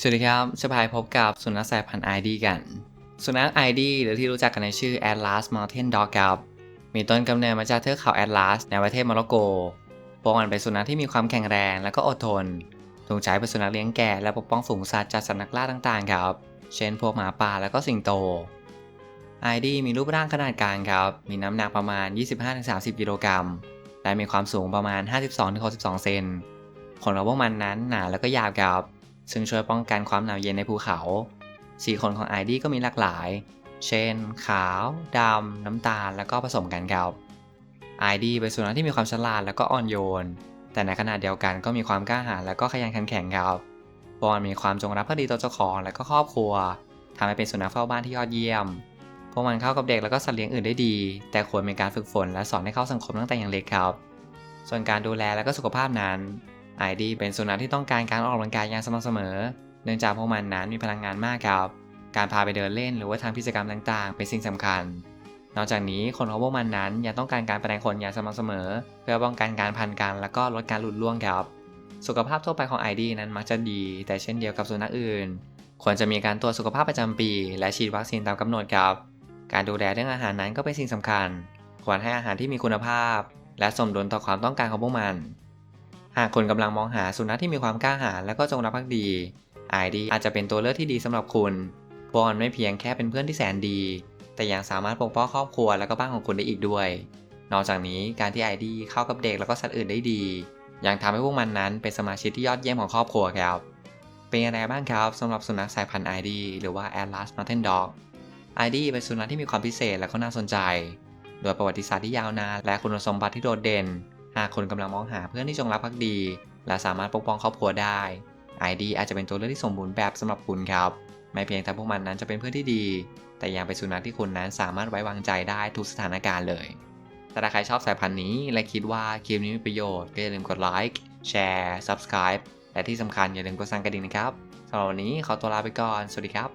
สวัสดีครับจะพายพบกับสุนัขสายพันธุ์ไอดีกัน สุนัขไอดีหรือที่รู้จักกันในชื่อ Atlas Mountain Dog ครับ มีต้นกำเนิดมาจากเทือกเขา Atlas ในประเทศโมร็อกโกพวกมันเป็นสุนัขที่มีความแข็งแรงและก็อดทน ถูกใช้เป็นสุนัขเลี้ยงแก่และปกป้องฝูงสัตว์จากสัตว์นักล่าต่างๆ ครับ เช่นพวกหมาป่าและก็สิงโต ไอดีมีรูปร่างขนาดกลางครับ มีน้ำหนักประมาณ 25-30 กิโลกรัม และมีความสูงประมาณ 52-62 เซน ขนของพวกมันนั้นหนาแล้วก็ยาวครับ ซึ่งช่วยป้องกันความหนาวเย็นในภูเขา สีขนของไอดีก็มีหลากหลาย เช่น ขาว ดำ น้ำตาล แล้วก็ผสมกันครับไอดีเป็นสุนัขที่มีความฉลาดแล้วก็อ่อนโยน แต่ในขณะเดียวกันก็มีความกล้าหาญและก็ขยันขันแข็งครับเพราะมันมีความจงรักภักดีต่อเจ้าของและก็ครอบครัวทำให้เป็นสุนัขเฝ้าบ้านที่ยอดเยี่ยม พวกมันเข้ากับเด็กแล้วก็สัตว์เลี้ยงอื่นได้ดี แต่ควรมีการฝึกฝนและสอนให้เข้าสังคมตั้งแต่อยังเล็กครับ ส่วนการดูแลและก็สุขภาพนั้น ไอดีเป็นสุนัขที่ต้องการการออกกำลังกายอย่างสม่ำเสมอ เนื่องจากพวกมันนั้นมีพลังงานมากครับ การพาไปเดินเล่นหรือว่าทำกิจกรรมต่างๆ เป็นสิ่งสำคัญ นอกจากนี้คนของพวกมันนั้นยังต้องการการแสดงขนอย่างสม่ำเสมอ เพื่อป้องกันการพันกันและก็ลดการหลุดร่วงครับ สุขภาพทั่วไปของไอดีนั้นมักจะดี แต่เช่นเดียวกับสุนัขอื่น ควรจะมีการตรวจสุขภาพประจำปี และฉีดวัคซีนตามกำหนดครับ การดูแลเรื่องอาหารนั้นก็เป็นสิ่งสำคัญ ควรให้อาหารที่มีคุณภาพ และสมดุลต่อความต้องการของพวกมัน หากคุณกำลังมองหาสุนัขที่มีความกล้าหาญและก็จงรักภักดี ID อาจจะเป็นตัวเลือกที่ดีสำหรับคุณเพราะมันไม่เพียงแค่เป็นเพื่อนที่แสนดี แต่ยังสามารถปกป้องครอบครัวและก็บ้านของคุณได้อีกด้วย นอกจากนี้การที่ ID เข้ากับเด็กแล้วก็สัตว์อื่นได้ดี ยังทำให้พวกมันนั้นเป็นสมาชิกที่ยอดเยี่ยมของครอบครัวครับเป็นยังไงบ้างครับสำหรับสุนัขสายพันธุ์ ID หรือว่า Atlas Mountain Dog ID เป็นสุนัขที่มีความพิเศษและก็น่าสนใจ โดยประวัติศาสตร์ที่ยาวนานและคุณสมบัติที่โดดเด่น หากคุณกำลังมองหาเพื่อนที่จงรักภักดี และสามารถปกป้องครอบครัวได้ ID อาจจะเป็นตัวเลือกที่สมบูรณ์แบบสำหรับคุณครับ ไม่เพียงแต่พวกมันนั้นจะเป็นเพื่อนที่ดี แต่ยังเป็นสุนัขที่คุณนั้นสามารถไว้วางใจได้ทุกสถานการณ์เลย แต่ถ้าใครชอบสายพันธุ์นี้ และคิดว่าคลิปนี้มีประโยชน์ก็อย่าลืมกดไลค์แชร์ Subscribe และที่สำคัญอย่าลืมกดสั่นกระดิ่งนะครับสำหรับวันนี้ขอตัวลาไปก่อน สวัสดีครับ